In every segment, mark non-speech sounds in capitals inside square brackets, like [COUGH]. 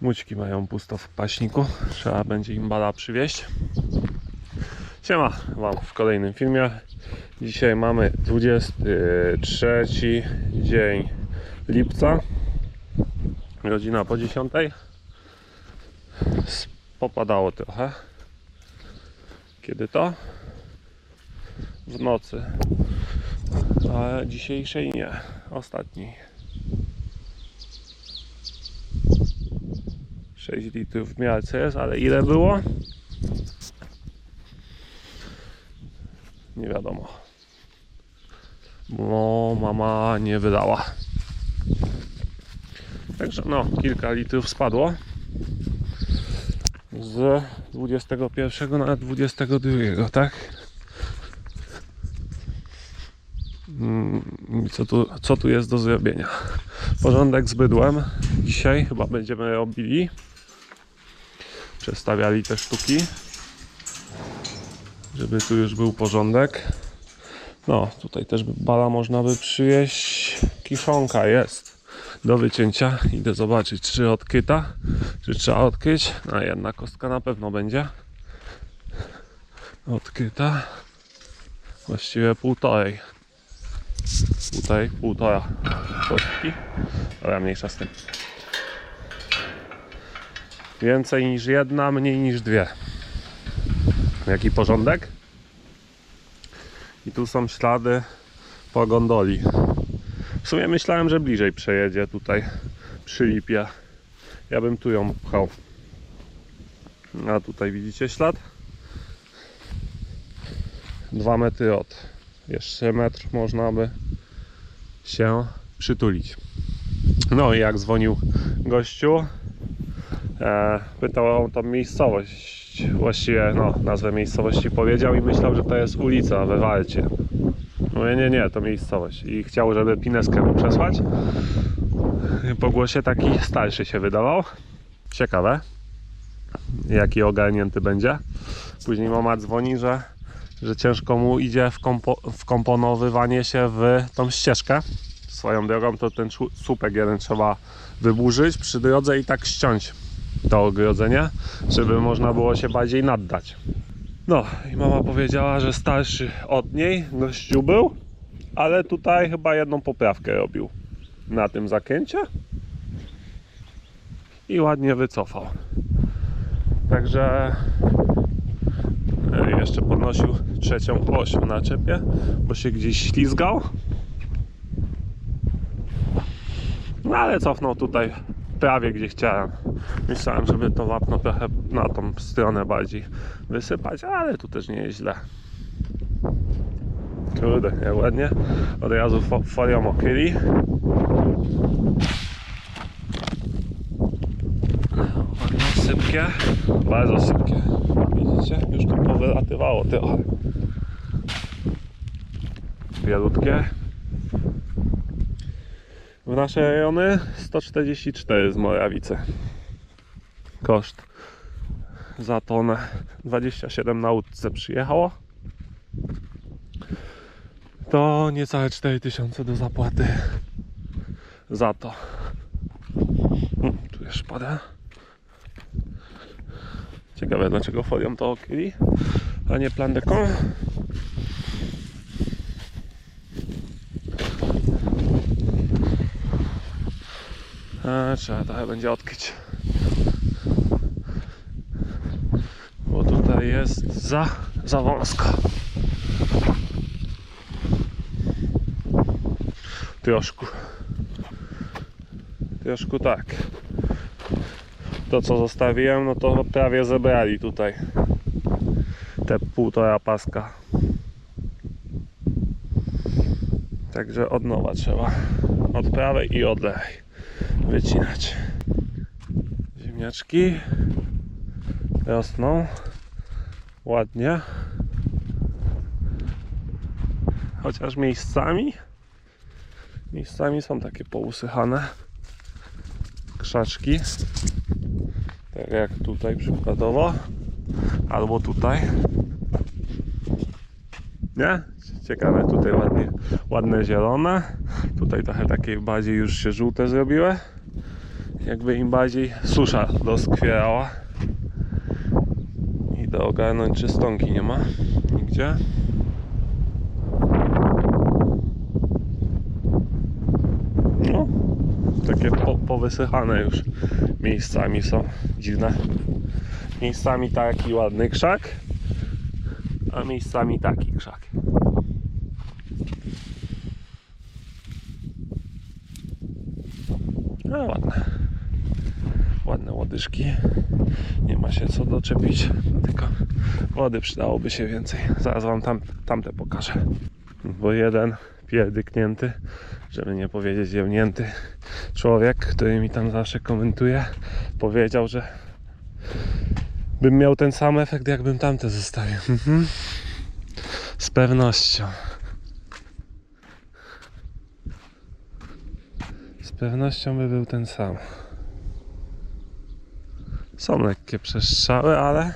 Mućki mają pusto w paśniku. Trzeba będzie im bala przywieźć. Siema Wam w kolejnym filmie. Dzisiaj mamy 23 dzień lipca. Godzina po 10. S- Popadało trochę. Kiedy to? W nocy. Ale dzisiejszej nie. Ostatniej. 6 litrów w miarce jest, ale ile było? Nie wiadomo. Bo mama nie wydała. Także no, kilka litrów spadło. Z 21 na 22, tak? Mm, Co tu, co tu jest do zrobienia? Porządek z bydłem. Dzisiaj chyba będziemy robili. Przestawiali te sztuki. Żeby tu już był porządek. No, tutaj też bala można by przywieźć. Kiszonka jest do wycięcia. Idę zobaczyć, czy odkryta, czy trzeba odkryć. A jedna kostka na pewno będzie odkryta. Właściwie półtorej. Półtorej, półtora kostki. Ale mniejsza z tym. Więcej niż jedna, mniej niż dwie. Jaki porządek? I tu są ślady po gondoli. W sumie myślałem, że bliżej przejedzie tutaj przy lipie. Ja bym tu ją pchał. A tutaj widzicie ślad? Dwa metry od. Jeszcze metr można by się przytulić. No i jak dzwonił gościu, pytał o tą miejscowość. Właściwie no, nazwę miejscowości powiedział i myślał, że to jest ulica we Walcie. Mówię, nie, nie, to miejscowość. I chciał, żeby pineskę mu przesłać. Po głosie taki starszy się wydawał. Ciekawe, jaki ogarnięty będzie. Później mama dzwoni, że, że ciężko mu idzie wkompo, wkomponowywanie się w tą ścieżkę. Swoją drogą to ten słupek jeden trzeba wyburzyć przy drodze i tak ściąć to ogrodzenie, żeby można było się bardziej naddać. No i mama powiedziała, że starszy od niej gościu był, ale tutaj chyba jedną poprawkę robił na tym zakręcie i ładnie wycofał. Także e, jeszcze podnosił trzecią oś w naczepie, bo się gdzieś ślizgał. No ale cofnął tutaj prawie gdzie chciałem. Myślałem, żeby to wapno trochę na tą stronę bardziej wysypać, ale tu też nie jest źle. Kurde, jak ładnie. Od razu fo folią okryli. Ładnie sypkie. Bardzo sypkie. Widzicie? Już tu powylatywało trochę. Bielutkie. W nasze rejony 144 z Morawicy. Koszt za tonę 27 na łódce przyjechało. To niecałe 4000 do zapłaty za to. Tu jest szpada. Ciekawe dlaczego folią to okryli, a nie plandeką. A, trzeba trochę będzie odkryć. Bo tutaj jest za, za wąsko. Troszkę. Troszkę tak. To co zostawiłem, no to prawie zebrali tutaj. Te półtora paska. Także od nowa trzeba. Od prawej i od lewej wycinać. Ziemniaczki rosną ładnie. Chociaż miejscami miejscami są takie pousychane krzaczki. Tak jak tutaj przykładowo. Albo tutaj. Nie? Ciekawe, tutaj ładnie, ładne zielone. Tutaj trochę takie bardziej już się żółte zrobiły. Jakby im bardziej susza doskwierała. Idę ogarnąć, czy stonki nie ma nigdzie. No, takie po, powysychane już miejscami są dziwne. Miejscami taki ładny krzak, a miejscami taki krzak. No ładne. Łodyżki. Nie ma się co doczepić, tylko wody przydałoby się więcej. Zaraz wam tam, tamte pokażę. Bo jeden pierdyknięty, żeby nie powiedzieć jemnięty człowiek, który mi tam zawsze komentuje, powiedział, że bym miał ten sam efekt, jakbym tamte zostawił. Mhm. Z pewnością. Z pewnością by był ten sam. Są lekkie przestrzały, ale,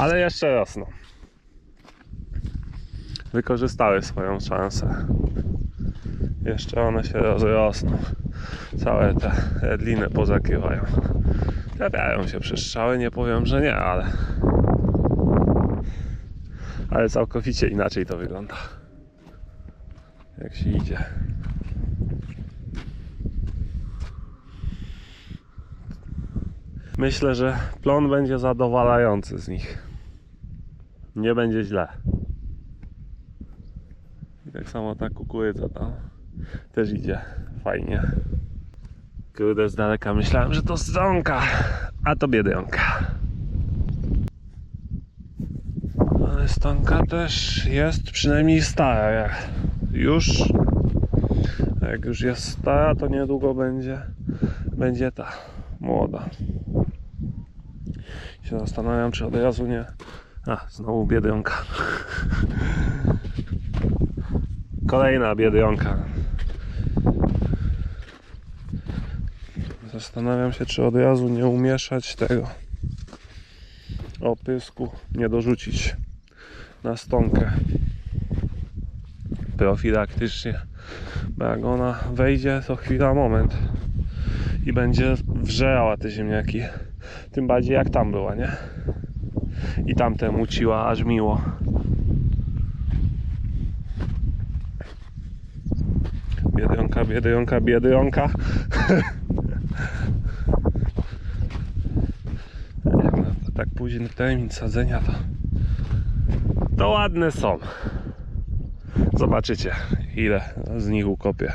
ale jeszcze rosną. Wykorzystały swoją szansę. Jeszcze one się rozrosną. Całe te redliny pozakrywają. Trafiają się przestrzały, nie powiem, że nie, ale ale całkowicie inaczej to wygląda. Jak się idzie. Myślę, że plon będzie zadowalający z nich. Nie będzie źle. I tak samo ta kukurydza tam też idzie fajnie. Kurde, z daleka myślałem, że to stronka, a to biedronka. Ale stonka też jest przynajmniej stara. jak Już, jak już jest stara, to niedługo będzie, będzie ta młoda. Się zastanawiam, czy od razu nie. A, znowu biedronka. Kolejna biedronka. Zastanawiam się, czy od razu nie umieszać tego opysku, nie dorzucić na stonkę profilaktycznie, bo jak ona wejdzie, to chwila, moment i będzie wrzała te ziemniaki. Tym bardziej jak tam była, nie? I tamte muciła aż miło. Biedronka, biedronka, biedronka. [LAUGHS] Tak późny termin sadzenia to to ładne są. Zobaczycie ile z nich ukopię.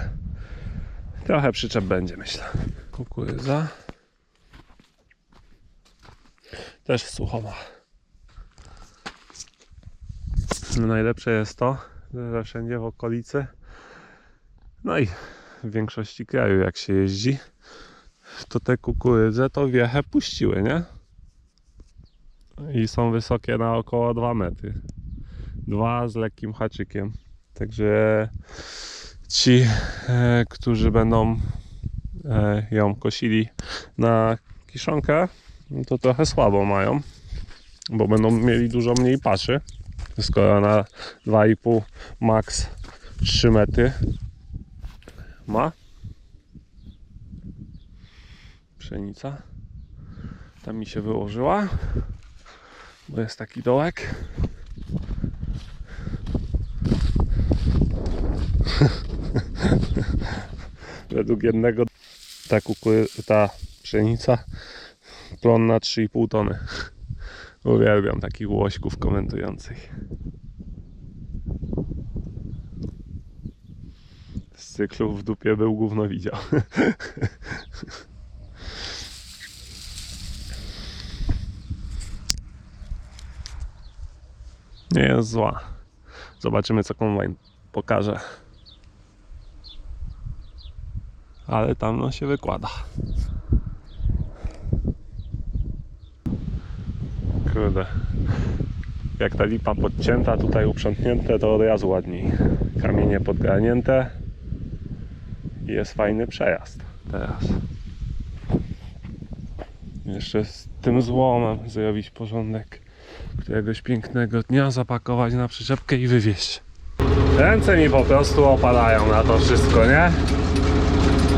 Trochę przyczep będzie myślę. Kukurydza. Też w. No najlepsze jest to, że wszędzie w okolicy, no i w większości kraju jak się jeździ, to te kukurydze to wiechę puściły, nie? I są wysokie na około 2 metry. Dwa z lekkim haczykiem. Także ci, e, którzy będą e, ją kosili na kiszonkę, no to trochę słabo mają, bo będą mieli dużo mniej paszy. Skoro na 2,5 max 3 metry ma pszenica. Tam mi się wyłożyła, bo jest taki dołek. [LAUGHS] Według jednego ta, kukury, ta pszenica plon na 3,5 tony. [LAUGHS] Uwielbiam takich łośków komentujących. Z cyklu w dupie był gówno widział. [LAUGHS] Nie jest zła. Zobaczymy co kombajn pokaże. Ale tam no się wykłada. Kurde. Jak ta lipa podcięta, tutaj uprzątnięte, to od razu ładniej. Kamienie podgarnięte. I jest fajny przejazd teraz. Jeszcze z tym złomem zrobić porządek. Któregoś pięknego dnia zapakować na przyczepkę i wywieźć. Ręce mi po prostu opadają na to wszystko, nie?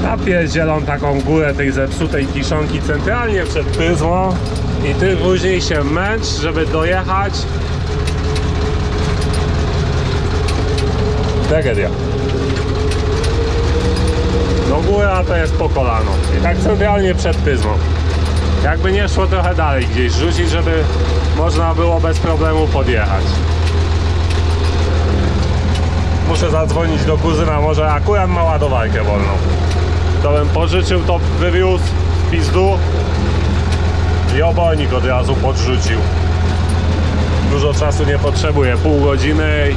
napierdzielą taką górę tej zepsutej kiszonki centralnie przed pryzmą i ty później się męcz, żeby dojechać. Tragedia. No góra to jest po kolano. I tak centralnie przed pryzmą. Jakby nie szło trochę dalej gdzieś rzucić, żeby można było bez problemu podjechać. Muszę zadzwonić do kuzyna, może akurat ma ładowarkę wolną. To bym pożyczył, to wywiózł w pizdu i obojnik od razu podrzucił. Dużo czasu nie potrzebuję, pół godziny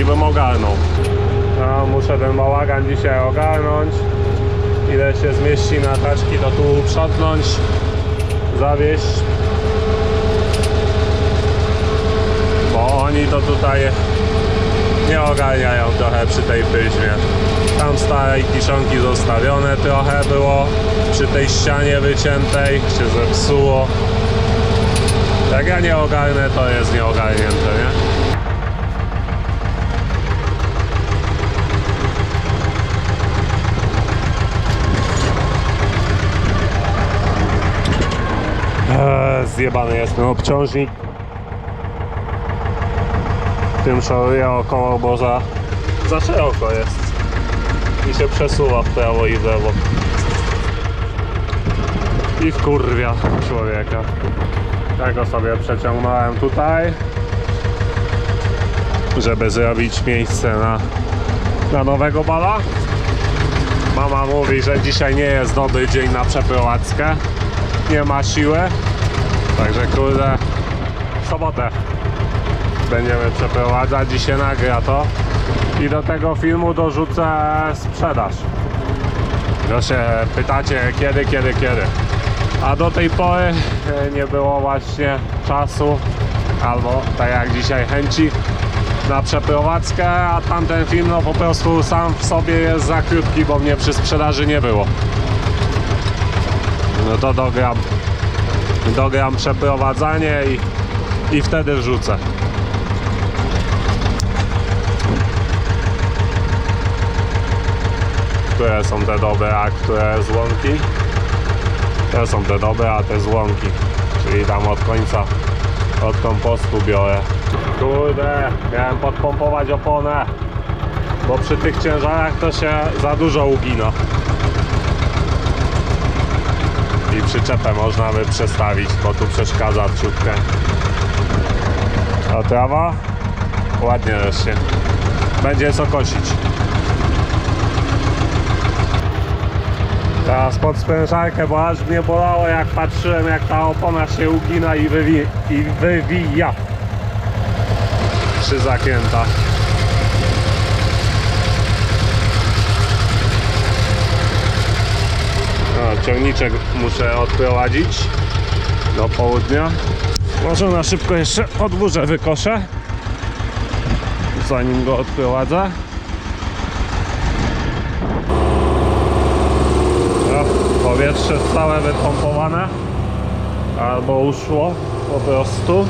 i, bym ogarnął. No, muszę ten bałagan dzisiaj ogarnąć. Ile się zmieści na taczki, to tu uprzątnąć, zawieść. Bo oni to tutaj nie ogarniają trochę przy tej pyźmie. Tam starej kiszonki zostawione trochę było przy tej ścianie wyciętej, się zepsuło. Jak ja nie ogarnę, to jest nieogarnięte, nie? Eee, zjebany jest ten obciążnik. Tym szoruje około, bo za szeroko jest. I się przesuwa w prawo i w lewo. I wkurwia człowieka. Tego sobie przeciągnąłem tutaj, żeby zrobić miejsce na, na nowego bala. Mama mówi, że dzisiaj nie jest dobry dzień na przeprowadzkę. Nie ma siły. Także kurde, sobotę będziemy przeprowadzać. Dzisiaj nagra to. I do tego filmu dorzucę sprzedaż. To się pytacie kiedy, kiedy, kiedy. A do tej pory e, nie było właśnie czasu albo tak jak dzisiaj chęci na przeprowadzkę, a tamten film no po prostu sam w sobie jest za krótki, bo mnie przy sprzedaży nie było. No to dogram, dogram przeprowadzanie i, i wtedy wrzucę. Które są te dobre, a które złomki? Te są te dobre, a te złomki. Czyli tam od końca, od kompostu biorę. Kurde, miałem podpompować oponę, bo przy tych ciężarach to się za dużo ugina. I przyczepę można by przestawić, bo tu przeszkadza ciutkę. A trawa? Ładnie rośnie. Będzie co kosić. Teraz pod sprężarkę, bo aż mnie bolało jak patrzyłem jak ta opona się ugina i, wywi i wywija przy zakrętach. No, ciągniczek muszę odprowadzić do południa. Może na szybko jeszcze odburzę wykoszę zanim go odprowadzę. Powietrze całe wypompowane albo uszło po prostu.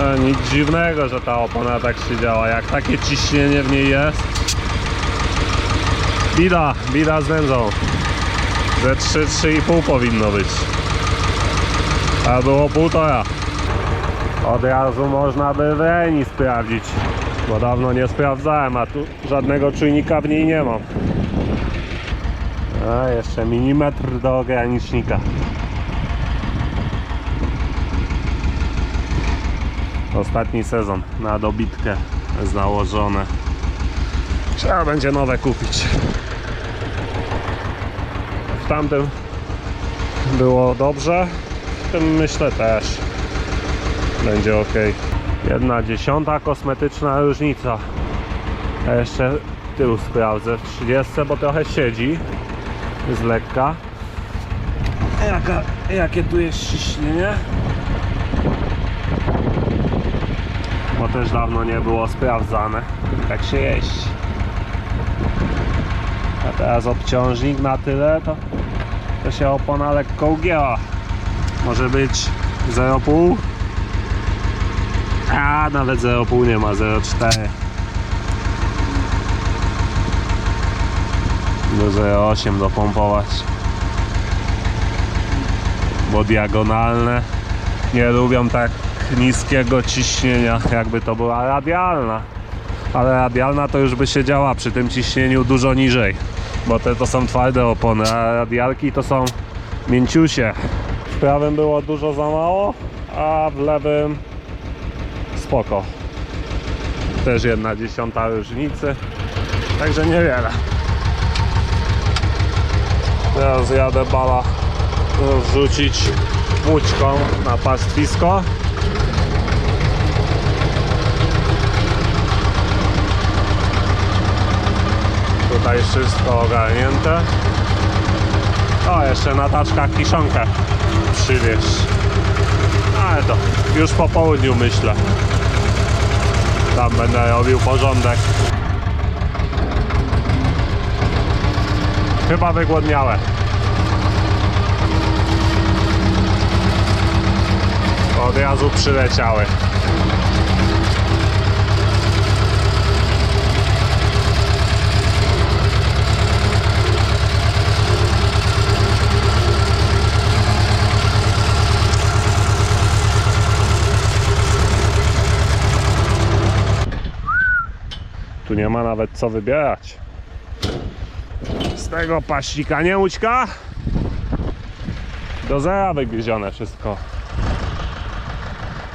E, nic dziwnego, że ta opona tak się działa. Jak takie ciśnienie w niej jest, bida, bida z nędzą. Ze 3-3,5 powinno być. A było półtora. Od razu można by w Reni sprawdzić. Bo dawno nie sprawdzałem, a tu żadnego czujnika w niej nie mam. A jeszcze milimetr do ogranicznika. Ostatni sezon na dobitkę jest nałożone. Trzeba będzie nowe kupić. W tamtym było dobrze, w tym myślę też będzie ok. Jedna dziesiąta kosmetyczna różnica. A jeszcze tył sprawdzę w 30, bo trochę siedzi z lekka. Jaka, jakie tu jest ciśnienie? Bo też dawno nie było sprawdzane. Jak się jeść. A teraz obciążnik na tyle, to, to się opona lekko ugięła. Może być 0,5 a nawet 0,5 nie ma, 0,4 do 0,8 dopompować. Bo diagonalne nie lubią tak niskiego ciśnienia jakby to była radialna. Ale radialna to już by się działa przy tym ciśnieniu dużo niżej bo te to są twarde opony a radialki to są mięciusie. W prawym było dużo za mało a w lewym spoko. Też jedna dziesiąta różnicy. Także niewiele. Teraz jadę bala wrzucić łódźką na pastwisko. Tutaj wszystko ogarnięte. O jeszcze na taczkach kiszonkę przywieźć. Ale to już po południu myślę tam będę robił porządek. Chyba wygłodniałe od razu przyleciały Tu nie ma nawet co wybierać. Z tego paśnika nie łódźka. Do zera wygryzione wszystko.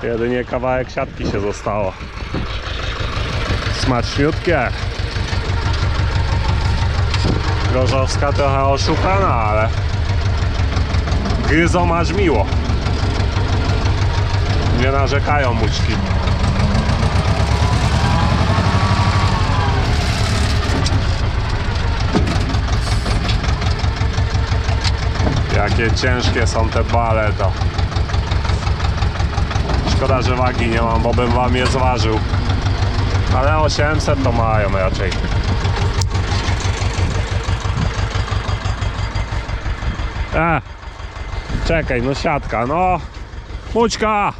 Jedynie kawałek siatki się zostało. Smaczniutkie. Gorzowska trochę oszukana, ale gryzą aż miło. Nie narzekają mućki. Jakie ciężkie są te bale to. Szkoda, że wagi nie mam, bo bym wam je zważył. Ale 800 to mają raczej. E, czekaj, no siatka, no. Mućka!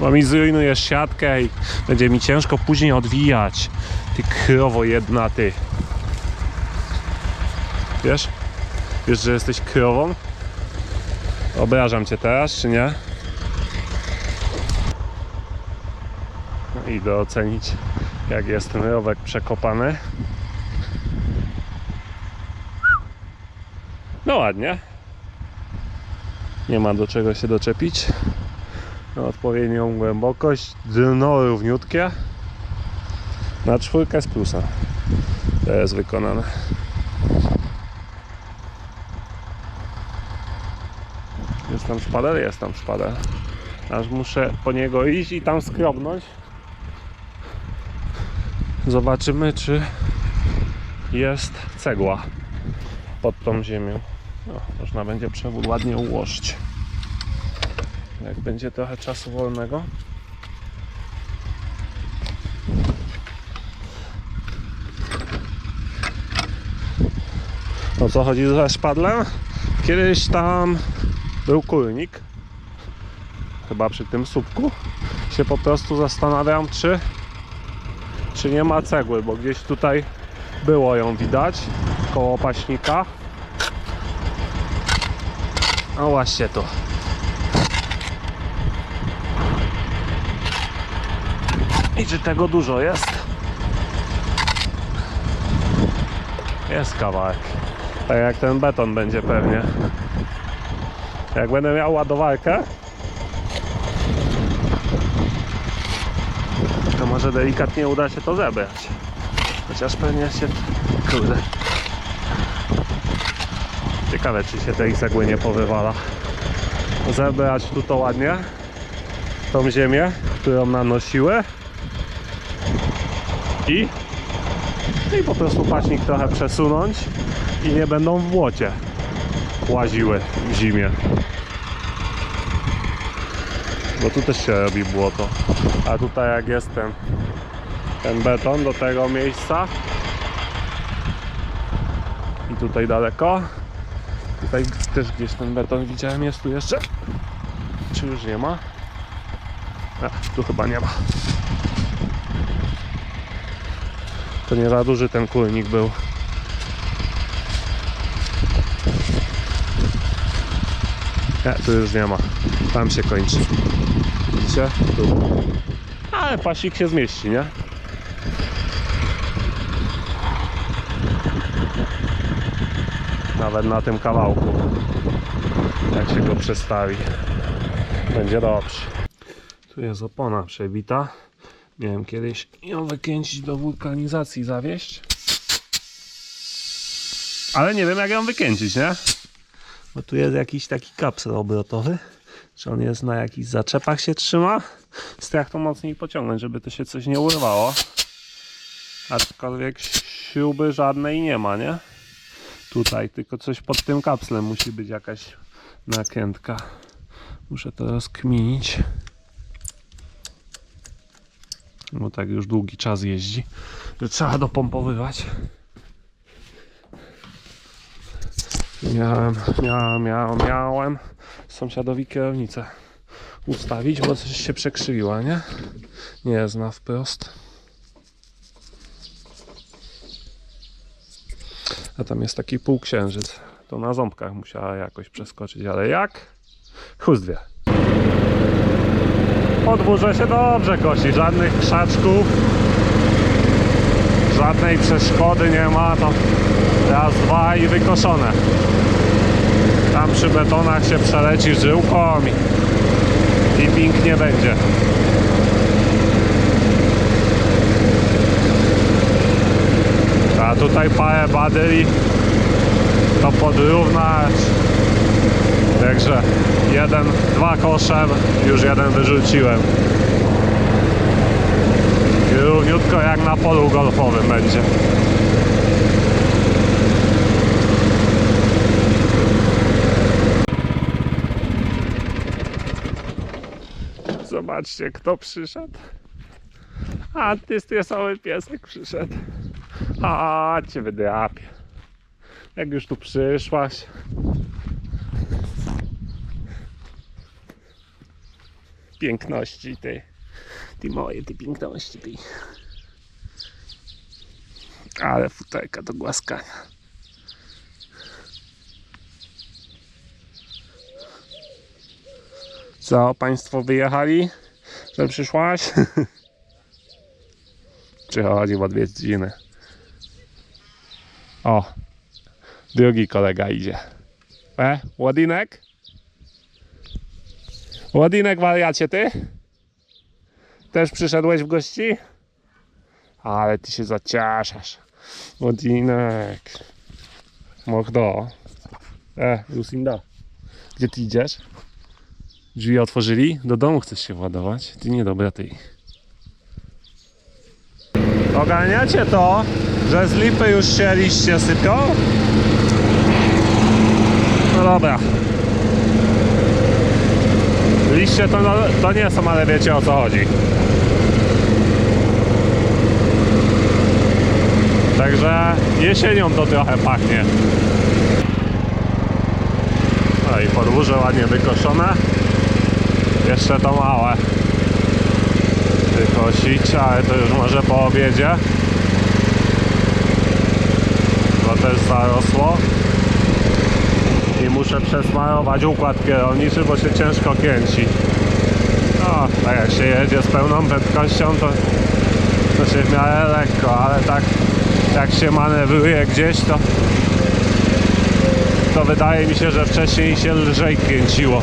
Bo mi zrujnujesz siatkę i będzie mi ciężko później odwijać. Ty krowo jedna, ty. Wiesz? Wiesz, że jesteś krową? Obrażam cię teraz, czy nie? No, Idę ocenić, jak jest ten rowek przekopany. No ładnie. Nie ma do czego się doczepić. Na odpowiednią głębokość. Dno równiutkie. Na czwórkę z plusa. To jest wykonane. Tam szpadel? Jest tam szpadel. Aż muszę po niego iść i tam skrobnąć. Zobaczymy, czy jest cegła pod tą ziemią. No, można będzie przewód ładnie ułożyć. Jak będzie trochę czasu wolnego. O co chodzi ze szpadlem? Kiedyś tam był kulnik. Chyba przy tym słupku. Się po prostu zastanawiam, czy, czy nie ma cegły, bo gdzieś tutaj było ją widać koło paśnika. No właśnie tu. I czy tego dużo jest? Jest kawałek. Tak jak ten beton będzie pewnie. Jak będę miał ładowarkę, to może delikatnie uda się to zebrać. Chociaż pewnie się... Kurde. Ciekawe, czy się tej cegły nie powywala. Zebrać tu to ładnie. Tą ziemię, którą nanosiły. I... I po prostu paśnik trochę przesunąć i nie będą w błocie łaziły w zimie. Bo tu też się robi błoto. A tutaj jak jest ten, ten beton do tego miejsca i tutaj daleko tutaj też gdzieś ten beton widziałem jest tu jeszcze czy już nie ma? A, tu chyba nie ma to nie za duży ten kulnik był Nie, tu już nie ma. Tam się kończy. Widzicie? Tu. Ale pasik się zmieści, nie? Nawet na tym kawałku. Jak się go przestawi. Będzie dobrze. Tu jest opona przebita. Miałem kiedyś ją wykręcić do wulkanizacji zawieść. Ale nie wiem jak ją wykręcić, nie? Bo tu jest jakiś taki kapsel obrotowy. Czy on jest na jakichś zaczepach się trzyma? Strach to mocniej pociągnąć, żeby to się coś nie urwało. Aczkolwiek śruby żadnej nie ma, nie? Tutaj, tylko coś pod tym kapslem musi być jakaś nakrętka. Muszę to rozkminić. Bo tak już długi czas jeździ, że trzeba dopompowywać. Miałem, miałem, miałem, miałem sąsiadowi kierownicę ustawić, bo coś się przekrzywiła, nie? Nie zna wprost. A tam jest taki półksiężyc. To na ząbkach musiała jakoś przeskoczyć, ale jak? Chust wie. Podwórze się dobrze kosi, żadnych krzaczków, żadnej przeszkody nie ma, to raz, dwa i wykoszone. Tam przy betonach się przeleci żyłką i, i pięknie będzie. A tutaj parę badyli to podrównać. Także jeden, dwa koszem, już jeden wyrzuciłem. I równiutko jak na polu golfowym będzie. Zobaczcie, kto przyszedł. A ty piesek przyszedł. A cię wydrapie. Jak już tu przyszłaś. Piękności ty. Ty moje, ty piękności ty. Ale futerka do głaskania. Co, państwo wyjechali? Że przyszłaś? [LAUGHS] Przychodzi w odwiedziny. O, drugi kolega idzie. E, Łodinek? Łodinek, wariacie ty? Też przyszedłeś w gości? Ale ty się zaciaszasz. Łodinek. Mordo. E, Lucinda. Gdzie ty idziesz? Drzwi otworzyli? Do domu chcesz się władować? Ty niedobra ty. Ogarniacie to, że z lipy już się liście sypią? No dobra. Liście to, to nie są, ale wiecie o co chodzi. Także jesienią to trochę pachnie. No i podwórze ładnie wykoszone. Jeszcze to małe wykosić, ale to już może po obiedzie. To też zarosło. I muszę przesmarować układ kierowniczy, bo się ciężko kręci. No, tak jak się jedzie z pełną prędkością, to, to się w miarę lekko, ale tak jak się manewruje gdzieś, to to wydaje mi się, że wcześniej się lżej kręciło.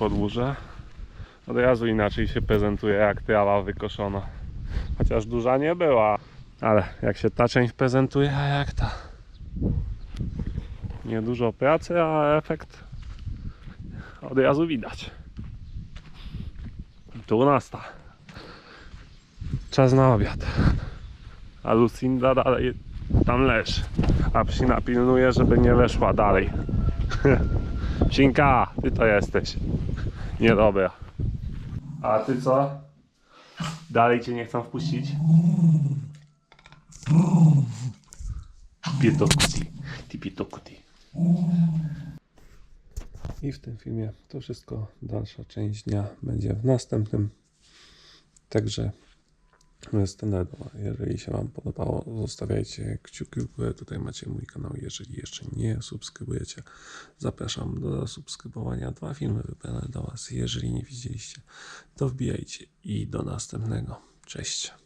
Podwórze od razu inaczej się prezentuje jak trawa wykoszona. Chociaż duża nie była. Ale jak się ta część prezentuje, a jak ta. Niedużo pracy, a efekt od razu widać. 12. Czas na obiad. A Lucinda dalej tam leży. A psina pilnuje, żeby nie weszła dalej. [LAUGHS] Psinka, ty to jesteś. Niedobra. A ty co? Dalej cię nie chcą wpuścić? Pietokuti. Ty pietokuti. I w tym filmie to wszystko. Dalsza część dnia będzie w następnym. Także standardowa. Jeżeli się Wam podobało, zostawiajcie kciuki w górę. Tutaj macie mój kanał. Jeżeli jeszcze nie subskrybujecie, zapraszam do subskrybowania. Dwa filmy wybrane dla Was. Jeżeli nie widzieliście, to wbijajcie i do następnego. Cześć.